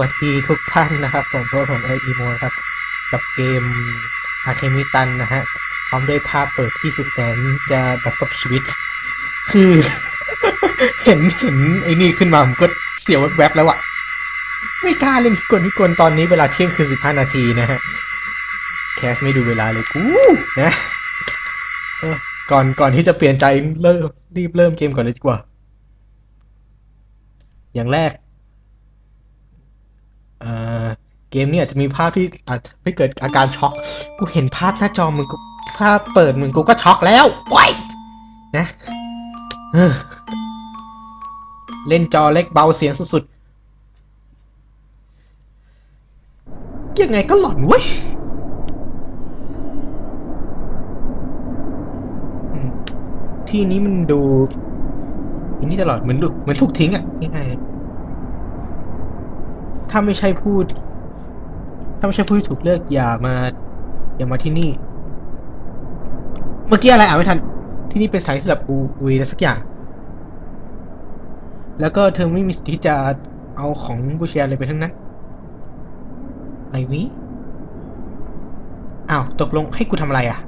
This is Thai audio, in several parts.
วัสดีทุกท่านนะครับผมพวกผมเอิร์ธอีโมครับ กับเกมอาเคมิตันนะฮะพร้อมด้วยภาพเปิดที่สุดแสนจะประสบชีวิต คือ เห็นเห็นไอ้นี่ขึ้นมาผมก็เสียวแวบๆแล้วอะไม่กล้าเล่นพิกลพิกลตอนนี้เวลาเที่ยงคืนสิบห้านาทีนะฮะแคสไม่ดูเวลาเลยกูนะก่อนก่อนที่จะเปลี่ยนใจเริ่มรีบเริ่มเกมก่อนเลยดีกว่า อย่างแรก เอ่อเกมนี้อาจจะมีภาพที่อาจไม่เกิดอาการช็อก กูเห็นภาพหน้าจอมึงกูภาพเปิดมึงกูก็ช็อกแล้วปล่อยนะเล่นจอเล็กเบาเสียงสุดๆยังไงก็หลอนเว้ยที่นี้มันดูอันนี้ตลอดเหมือนดูเหมือนถูกทิ้งอะง่ายๆ ถ้าไม่ใช่พูด ถ้าไม่ใช่ผู้ที่ถูกเลือกอย่ามา อย่ามาที่นี่ เมื่อกี้อะไรอ่านไม่ทัน ที่นี่เป็นสานที่สำหรับอูวีอะไรสักอย่าง แล้วก็เธอไม่มีสิทธิ์ที่จะเอาของบูเชียอะไรไปทั้งนั้นอะไรวิอ้าวตกลงให้กูทำอะไรอะ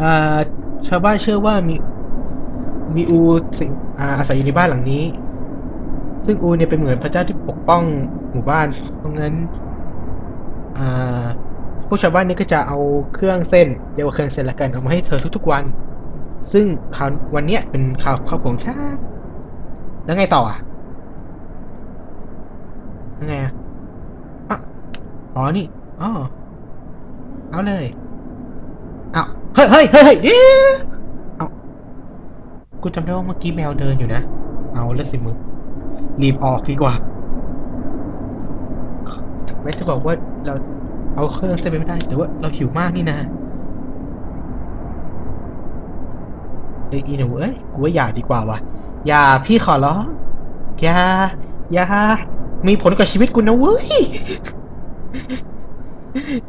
อ่าชาวบ้านเชื่อว่ามีมีอูสิงอ่าอาศัยอยู่ในบ้านหลังนี้ ซึ่งอูเนี่ยเป็นเหมือนพระเจ้าที่ปกป้องหมู่บ้าน เพราะงั้นอ่าพวกชาวบ้านนี่ก็จะเอาเครื่องเส้นเรียกว่าเครื่องเส้นละกันเอามาให้เธอทุกๆวัน ซึ่งข่าววันเนี้ยเป็นข่าวครอบครัวของชาติแล้วไงต่ออะยังไงอะอ๋อนี่อ๋อเอาเลยเอาเฮ้ยเฮ้ยเฮ้ยเฮ้ยเดี๋ยวเอากูจำได้ว่าเมื่อกี้แมวเดินอยู่นะ เอาแล้วสิมึง รีบออกดีกว่าถึงแม้จะบอกว่าเราเอาเครื่องเส้นไปไม่ได้ แต่ว่าเราหิวมากนี่นะเอ้ยอีหนูเอ้ยกูว่าอย่าดีกว่าว่ะอย่าพี่ขอร้องอย่าอย่ามีผลกับชีวิตกูนะเว้ย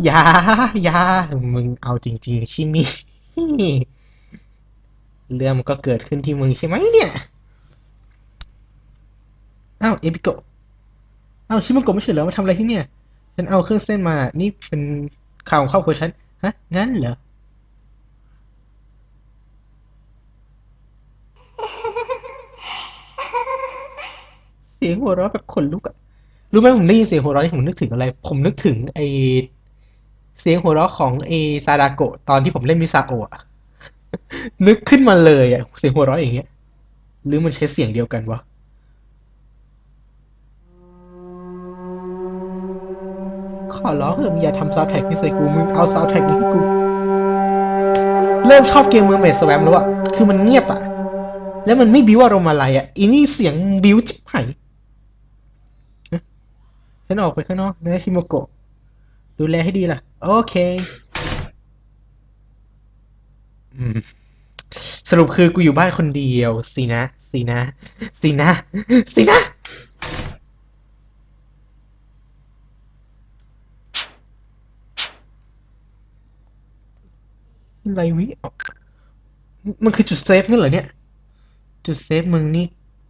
อย่าอย่ามึงเอาจริง ๆ ชิมิเรื่องมันก็เกิดขึ้นที่มึงใช่ไหมเนี่ย อ้าวเอพิโกะอ้าวชิมังโกะไม่ใช่เหรอมาทำอะไรที่เนี่ย ฉันเอาเครื่องเส้นมา นี่เป็นข่าวของครอบครัวฉัน ฮะ งั้นเหรอ เสียงหัวเราะแบบขนลุกอะรู้ไหมผมได้ยินเสียงหัวเราะนี่ผมนึกถึงอะไร ผมนึกถึงไอเสียงหัวเราะของไอซาดาโกะตอนที่ผมเล่นมิซาโออะนึกขึ้นมาเลยอะเสียงหัวเราะอย่างเงี้ย หรือมันใช้เสียงเดียวกันวะ ขอร้องเถอะมึงอย่าทำซาวด์แท็กให้ใส่กูมึงเอาซาวด์แท็กนี้ให้กู เริ่มชอบเกมเมอร์เมดสแวมแล้วอะคือมันเงียบอะแล้วมันไม่บิวอารมณ์อะไรอะอีนี่เสียงบิวจิบหายฉันออกไปข้างนอกนะชิโมโกะดูแลให้ดีล่ะ โอเคสรุปคือกูอยู่บ้านคนเดียวสินะสินะสินะสินะ อะ ไรวิอ๋อมันคือจุดเซฟนั่เหรอเนี่ย จุดเซฟมึงนี่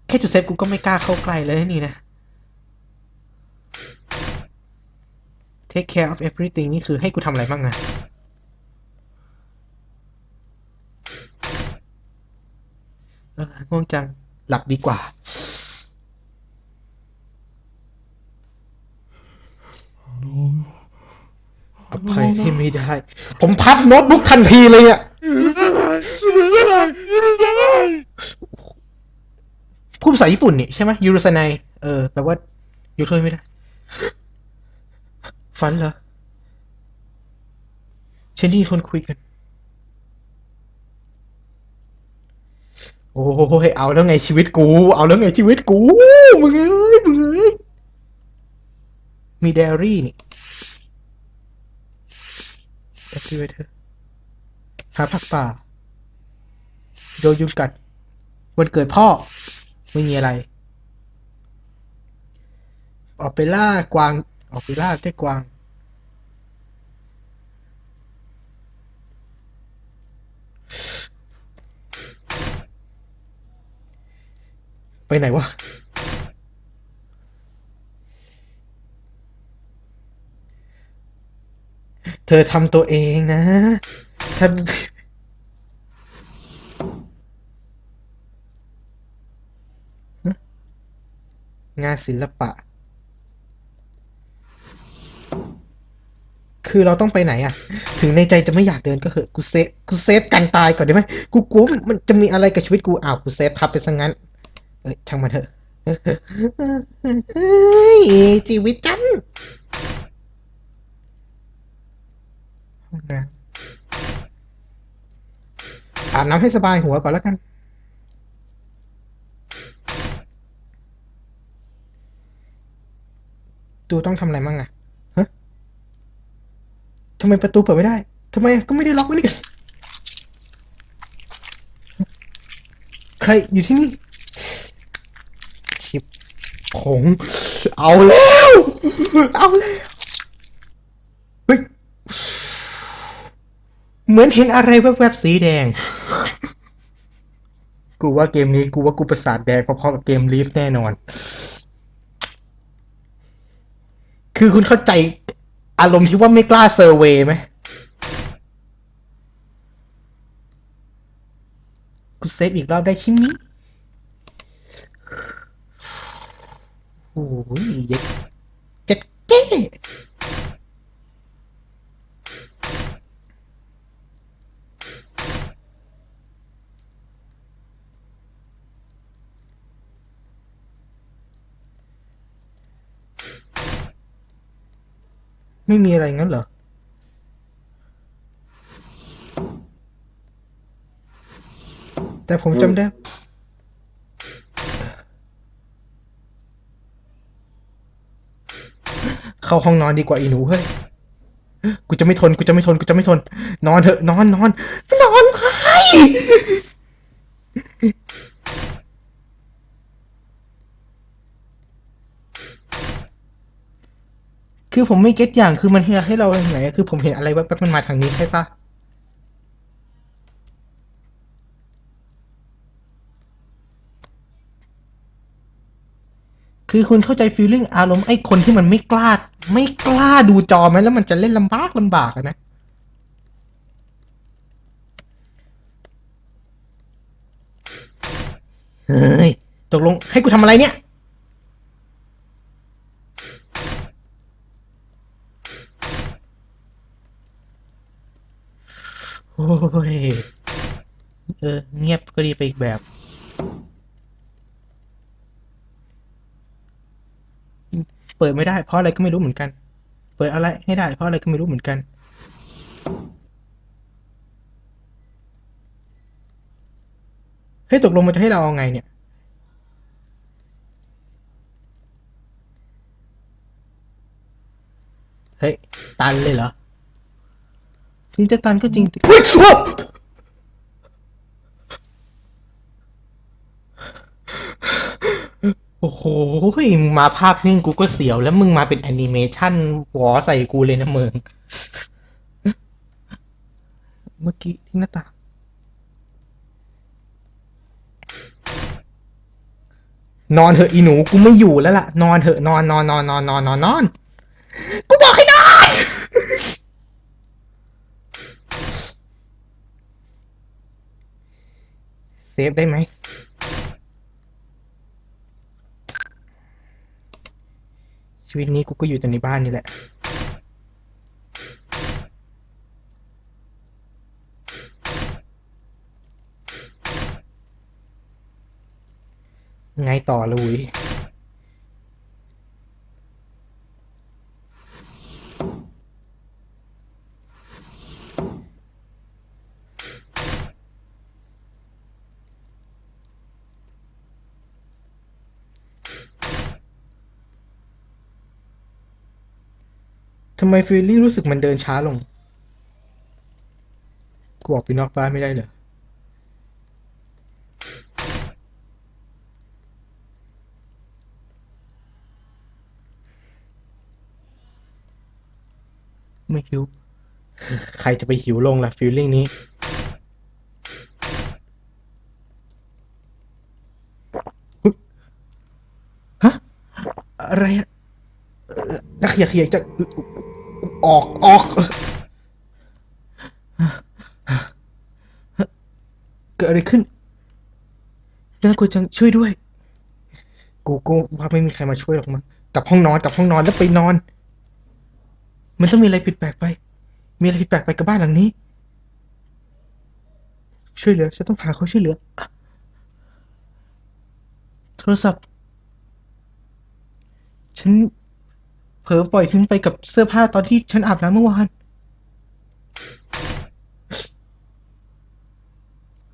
แค่จุดเซฟกูก็ไม่กล้าเข้าใกล้เลยนี่นะ take care of everything นี่คือให้กูทำอะไรบ้างอะง่วงจัง หลับดีกว่า อภัยให้ไม่ได้ ผมพับโน้ตบุ๊กทันทีเลยอะพูดภาษาญี่ปุ่นนี่ใช่ไหมยูรุสไนเออแปลว่ายกโทษไม่ได้ ฝันเหรอฉันนี่คนคุยกัน โอ้ยเอาแล้วไงชีวิตกู เอาแล้วไงชีวิตกู มึงเอ้ยมึงเอ้ยมีไดอรี่นี่ แอค ทีเวเตอร์หาผักป่า โดนยุงกัด วันเกิดพ่อ ไม่มีอะไร ออกไปล่ากวาง ออกไปล่าได้กวาง ไปไหนวะ เธอทำตัวเองนะท่านงานศิลปะ คือเราต้องไปไหนอะถึงในใจจะไม่อยากเดินก็เหอะ กูเซฟ กูเซฟกันตายก่อนได้ไหม กูกลัวมันจะมีอะไรกับชีวิตกู อ้าว กูเซฟทับไปซะงั้น เอ้ย ช่างมันเถอะเฮ้ยชีวิตจันห้อง น้ำอาบน้ำให้สบายหัวก่อนแล้วกัน ตูต้องทำอะไรมั่งอะฮะทำไมประตูเปิดไม่ได้ทำไมก็ไม่ได้ล็อกไว้นี่ใครอยู่ที่นี่ ชิบผงเอาแล้ว เอาแล้ว เฮ้ย เหมือนเห็นอะไรแวบๆสีแดง กูว่าเกมนี้กูว่ากูประสาทแดงเพราะๆกับเกมลีฟแน่นอน คือคุณเข้าใจอารมณ์ที่ว่าไม่กล้าเซอร์เวย์ไหมกูเซฟอีกรอบได้ชิมิโอ้ยเย็ดเจ็ดเก้ ไม่มีอะไรงั้นเหรอ แต่ผมจำได้ เข้าห้องนอนดีกว่าอีหนูเฮ้ย กูจะไม่ทน กูจะไม่ทน กูจะไม่ทน นอนเถอะ นอนนอน นอนไป คือผมไม่เก็ตอย่างคือมันให้ให้เราทางไหนคือผมเห็นอะไรแว๊บๆมันมาทางนี้ใช่ปะคือคุณเข้าใจฟีลลิ่งอารมณ์ไอ้คนที่มันไม่กล้า ไม่กล้าดูจอไหมแล้วมันจะเล่นลำบากลำบากนะเฮ้ยตกลงให้กูทำอะไรเนี่ย โอ้ ย เออ เงียบก็ดีไปอีกแบบ เปิดไม่ได้เพราะอะไรก็ไม่รู้เหมือนกัน เปิดอะไรให้ได้เพราะอะไรก็ไม่รู้เหมือนกัน เฮ้ยตกลงมันจะให้เราเอาไงเนี่ยเฮ้ย ตันเลยเหรอ ถึงจะตันก็จริงแต่เฮ้ยโอ้โอ้โหมึงมาภาพนิ่งกูก็เสียว แล้วมึงมาเป็นแอนิเมชันหวอใส่กูเลยนะมึง เมื่อกี้ที่หน้าต่างนอนเถอะอีหนูกูไม่อยู่แล้วล่ะ นอนเถอะนอนนอนนอนนอนนอนนอนนอนกูบอกให้นอนเซ ฟได้ไหมชีวิตนี้กูก็อยู่แต่ในบ้านนี่แหละ ไงต่อลุย ทำ ไมฟีลลิ่งรู้สึกมันเดินช้าลง กูออกไปนอกบ้านไม่ได้เหรอไม่หิว ใครจะไปหิวลงล่ะฟีลลิ่งนี้ ฮะ อะไรอะเอ่อนักเขียเขียจะ ออกออก เกิดอะไรขึ้นน่ากูจังช่วยด้วย กูกูว่าไม่มีใครมาช่วยหรอกมั้งกลับห้องนอนกลับห้องนอนแล้วไปนอน มันต้องมีอะไรผิดแปลกไป มีอะไรผิดแปลกไปกับบ้านหลังนี้ ช่วยเหลือฉันต้องพาเขาช่วยเหลือ โทรศัพท์ ฉัน ผลอปล่อยทิ้งไปกับเสื้อผ้าตอนที่ฉันอาบน้ำเมื่อวาน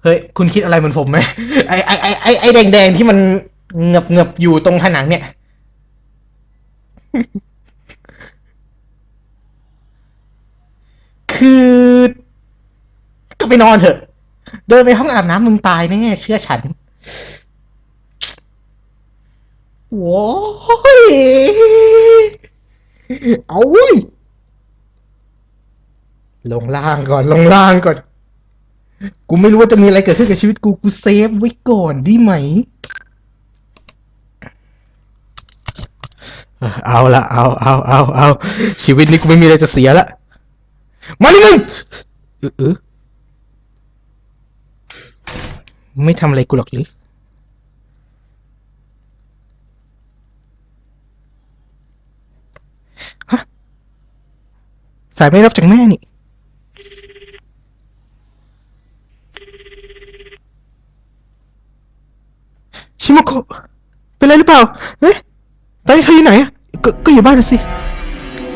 เฮ้ย คุณคิดอะไรเหมือนผมไหมไอไอไอไอไอแดงแดงๆที่มันเงบเงบอยู่ตรงผนังเนี่ย คือก็ไปนอนเถอะ เดินไปห้องอาบน้ำมึงตายแน่เชื่อฉันโว้ย เอาเว้ยลงล่างก่อน ลงล่างก่อน กูไม่รู้ว่าจะมีอะไรเกิดขึ้นกับชีวิตกู กูเซฟไว้ก่อนดีไหม เอาละเอาเอาเอาเอาชีวิตนี้กูไม่มีอะไรจะเสียละ มานี่มึงเออเออไม่ทำอะไรกูหรอกหรือ สายไม่รับจากแม่นี่ ชิโมโกะเป็นไรหรือเปล่า เฮ้ยตอนนี้เธออยู่ไหนอะก็ก็อยู่บ้านสิ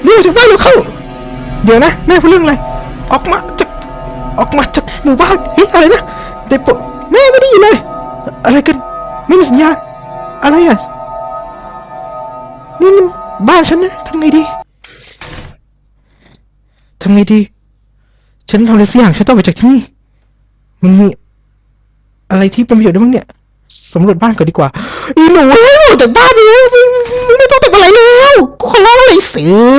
รีบออกจากบ้านเราเข้า เดี๋ยวนะแม่พูดเรื่องอะไร ออกมาจากออกมาจากหมู่บ้านเฮ้ยอะไรนะเด็กปดแม่ไม่ได้ยินเลย อะไรกัน ไม่มีสัญญาณอะไรอะ นี่มันบ้านฉันนะทำไงดีำไงดี ฉันทำอะไรสักอย่างฉันต้องไปจากที่นี่มันมีอะไรที่เป็นประโยชน์ได้บ้างเนี่ยสำรวจบ้านก่อนดีกว่าอีหนูให้ออกจากบ้านไปแล้วมึงมึงไม่ต้องทำอะไรแล้วขอร้องเลยสือ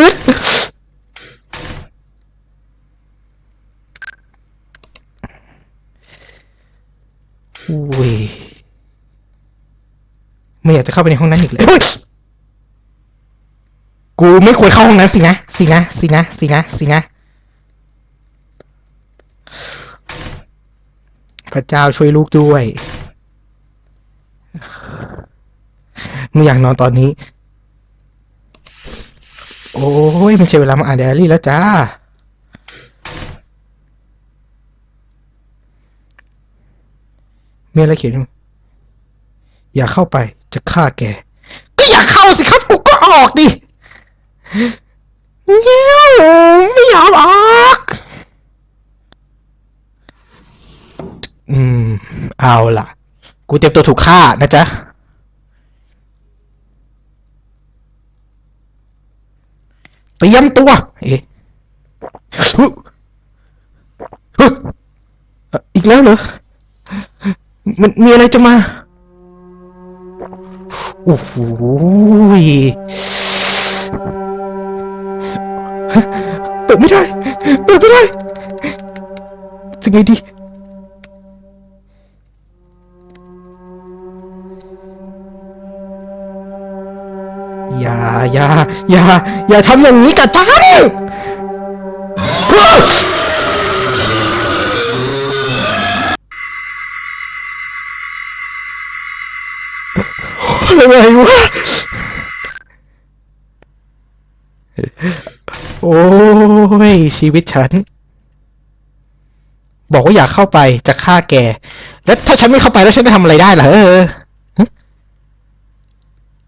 อุ้ยไม่อยากจะเข้าไปในห้องนั้นอีกเลยกูไม่ควรเข้าห้องนั้นสินะสินะสินะสินะสินะ พระเจ้าช่วยลูกด้วยไม่อยากนอนตอนนี้ โอ้ยมันใช่เวลามาอ่านไดอารี่แล้วจ้า เมีอะไรเขียนอยู่อย่าเข้าไปจะฆ่าแก ก็อย่าเข้าสิครับกูก็ออกดิเงี้ยวไม่อยากออก อืม เอาล่ะ กูเตรียมตัวถูกฆ่านะจ๊ะ เตรียมตัว เอ๊ะฮึฮึเอ่ออีกแล้วเหรอ มันมีอะไรจะมา โอ้โหเปิดไม่ได้ เปิดไม่ได้จะไงดี อย่าอย่าอย่าอย่าทำอย่างนี้กับฉันอะไรวะโอ้ย ชีวิตฉัน บอกว่าอยากเข้าไปจะฆ่าแก แล้วถ้าฉันไม่เข้าไปแล้วฉันจะทำอะไรได้ล่ะเออ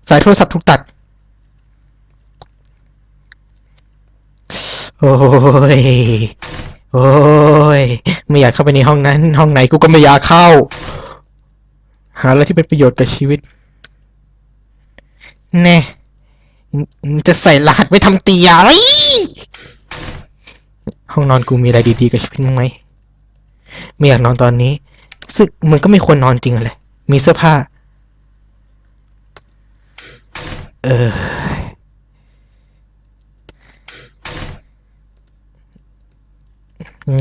สายโทรศัพท์ถูกตัด โอ้ย โอ้ย ไม่อยากเข้าไปในห้องนั้น ห้องไหนกูก็ไม่อยากเข้า หาอะไรที่เป็นประโยชน์กับชีวิต แน่จะใส่รหัสไว้ทำเตียอะไรห้องนอนกูมีอะไรดีๆกับชีวิตมั้งไหมไม่อยากนอนตอนนี้ซึ่งมันก็ไม่ควรนอนจริงอะไรมีเสื้อผ้า เออ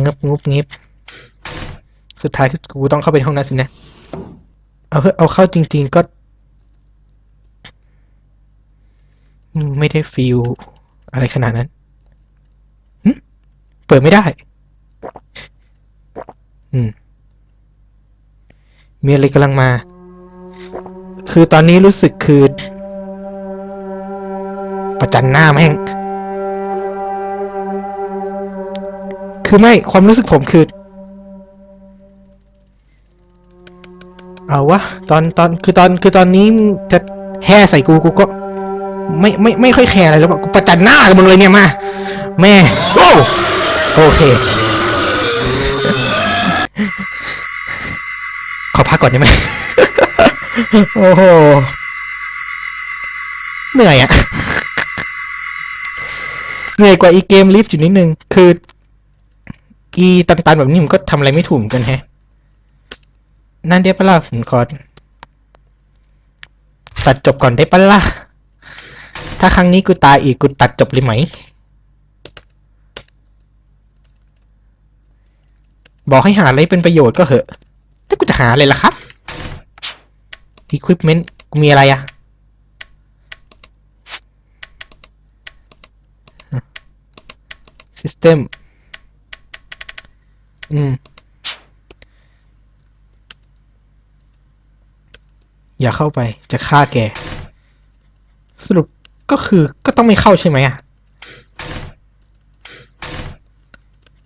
งบงบงิบสุดท้ายคือกูต้องเข้าไปห้องนั้นสินะ เอาเอาเข้าจริง ๆก็ ไม่ได้ฟีลอะไรขนาดนั้นเปิดไม่ได้ อืม มีอะไรกำลังมา คือตอนนี้รู้สึกคือ ประจันหน้าแม่ง คือไม่ความรู้สึกผมคือ เอาวะตอนตอนคือตอนคือตอนนี้จะแห่ใส่กูกูก็ ไม่ไม่ไม่ค่อยแคร์อะไรแล้วกูประจันหน้ากับมึงเลยเนี่ยมาแม่โอ้โอเค ขอพักก่อนได้ไหมโอ้โหเหนื่อยอะเหนื่อยกว่าอีเกมลิฟต์อยู่นิดนึง คือ อีตันๆแบบนี้มันก็ทำอะไรไม่ถูกเหมือนกันแฮะ นั่นได้ปะล่ะผมขอตัดจบก่อนได้ปะล่ะ ถ้าครั้งนี้กูตายอีกกูตัดจบเลยไหม บอกให้หาอะไรเป็นประโยชน์ก็เหอะแต่กูจะหาอะไรล่ะครับ Equipment กูมีอะไรอะ System อืม อย่าเข้าไปจะฆ่าแก สรุปก็คือก็ต้องไม่เข้าใช่ไหมอะ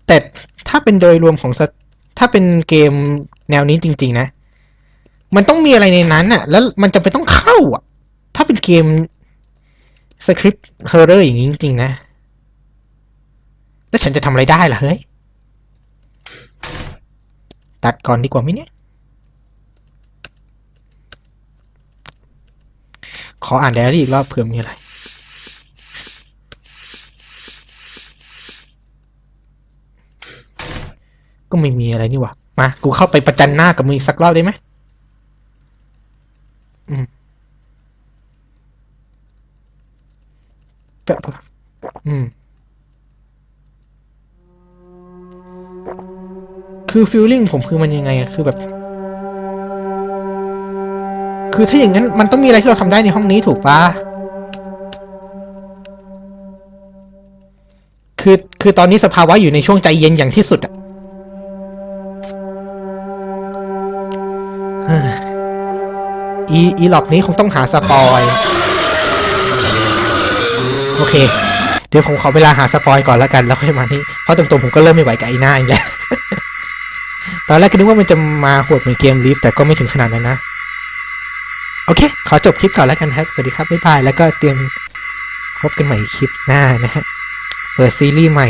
แต่ถ้าเป็นโดยรวมของถ้าเป็นเกมแนวนี้จริง ๆ นะ มันต้องมีอะไรในนั้นอะ แล้วมันจะไปต้องเข้าอะ ถ้าเป็นเกมสคริปต์เฮอร์เรอร์อย่างนี้จริง ๆ นะ แล้วฉันจะทำอะไรได้ล่ะเฮ้ย ตัดก่อนดีกว่าไหมเนี่ย ขออ่านไดอารี่อีกรอบเผื่อมีอะไร ก็ไม่มีอะไรนี่หว่า มา กูเข้าไปประจันหน้ากับมึงอีกสักรอบได้ไหมอืมแปะอืม คือฟีลลิ่งผมคือมันยังไงอะคือแบบ คือถ้าอย่างนั้นมันต้องมีอะไรที่เราทำได้ในห้องนี้ถูกปะคือคือตอนนี้สภาวะอยู่ในช่วงใจเย็นอย่างที่สุดอะอีอีหลอกนี้คงต้องหาสปอย โอเค เดี๋ยวผมขอเวลาหาสปอยก่อนแล้วกัน แล้วค่อยมานี่เพราะตรงๆผมก็เริ่มไม่ไหวกับไอ้หน้าอีกแล้ว ตอนแรกก็นึกว่ามันจะมาโหดเหมือนเกมลิฟต์แต่ก็ไม่ถึงขนาดนั้นนะ โอเค ขอจบคลิปก่อนแล้วกันครับ สวัสดีครับ บ๊ายบาย แล้วก็เตรียมพบกันใหม่คลิปหน้านะฮะ เปิดซีรีส์ใหม่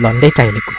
หลอนได้ใจเลยกู